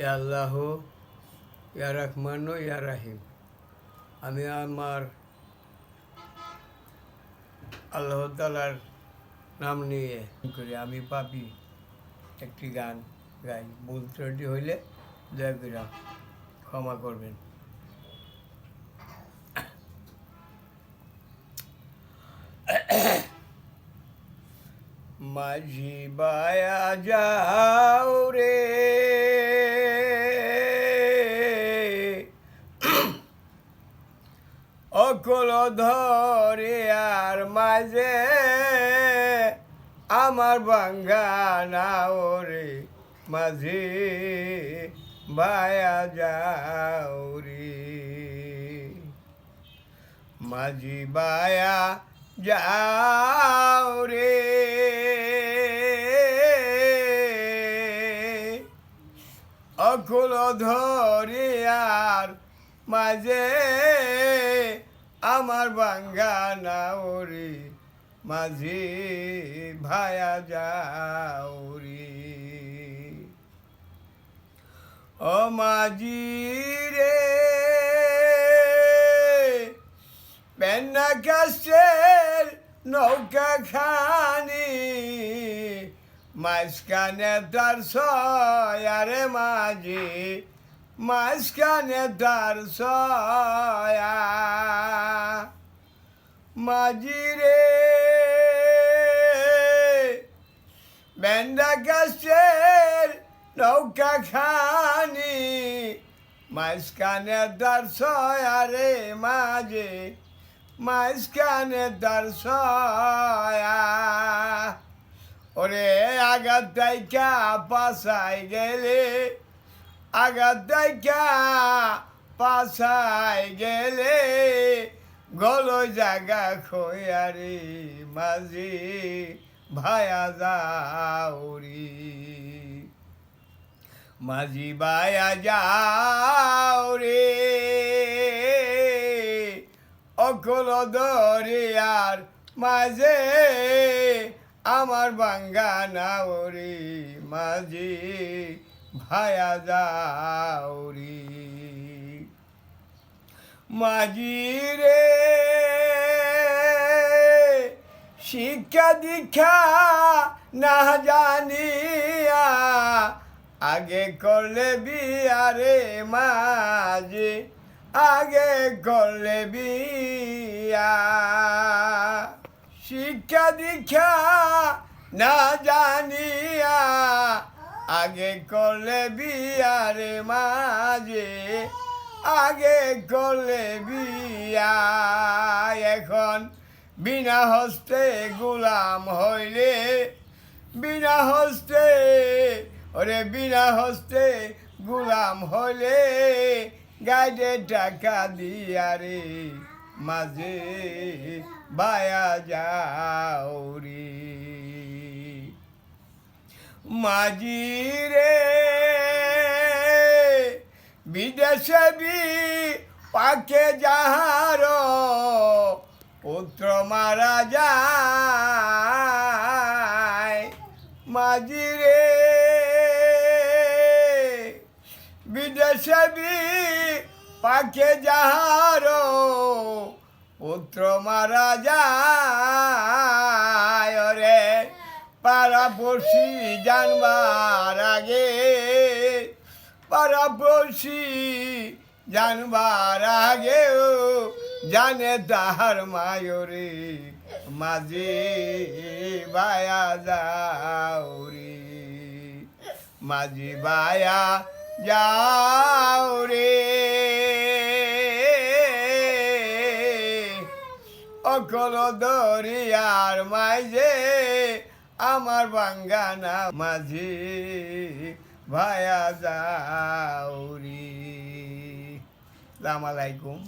আল্লাহ ইয়া রহমান ইয়া রাহিম আমি আমার আল্লাহ তালার নাম নিয়ে করি। আমি পাপি। একটি গান গাই। ভুল হইলে দয়া করে ক্ষমা করবেন। মাঝি বায়া যাও রে। অকল ধরে আর মাঝে আমার বাঙ্গানাও রে মাঝি বায়া যাও রে। মাঝি বায়া যাও রে। অকুল ধরে আর মাঝে আমার বাঙ্গানা ওরে, মাঝে ভায়া যাও রে। ও মাঝি রে, পেন্না কাশের নৌকা খানি, মাঝখানে তার সয়ারে মাঝি মাঝখানে তার সয়া মাঝি রে বেন্দা গাছের নৌকা খানি মাঝখানে তার সয়ারে মাঝে মাঝখানে তার সয়া ওরে আগাত দাইকা পাশাই গেলে আগাত দাইকা পাশাই গেলে গলো জাগা খোয়ারে মাঝি, ভায়া যাওরি। মাঝি বায়া যাও রে অকল দরিয়ার মাঝে আমার বাঙ্গানা ওরে মাঝি। ভায়া যাও রে মাঝি রে শিক্ষা দীক্ষা না জানিয়া আগে করলে বিয়ারে মাঝে, আগে করলে বিয়া। শিক্ষা দীক্ষা না জানিয়া আগে করলে বিয়ারে মাঝে, আগে করলে বিয়া এখন বিনা হস্তে গোলাম হইলে, বিনা হস্তে, ওরে বিনা হস্তে গোলাম হইলে, গাইডে টাকা দিয়া রে মাঝে, বায়া যাও রে। মাঝি রে, বিদেশে বি পাকে যাহার পুত্র মারা যায়। মাঝি রে, বিদেশে বি পাকে যাহার পুত্র মারা যায়। পাড়াপড়শি জানবার আগে পাড়াপড়শি জানবার আগেও জানে তাহার মায়রে, মাঝে বায়া যাও রে মাঝি বায়া যাও রে অকল দরিয়ার মাঝে আমার বাঙ্গানা মাঝে ভায়া যাওরি। সালামালাইকুম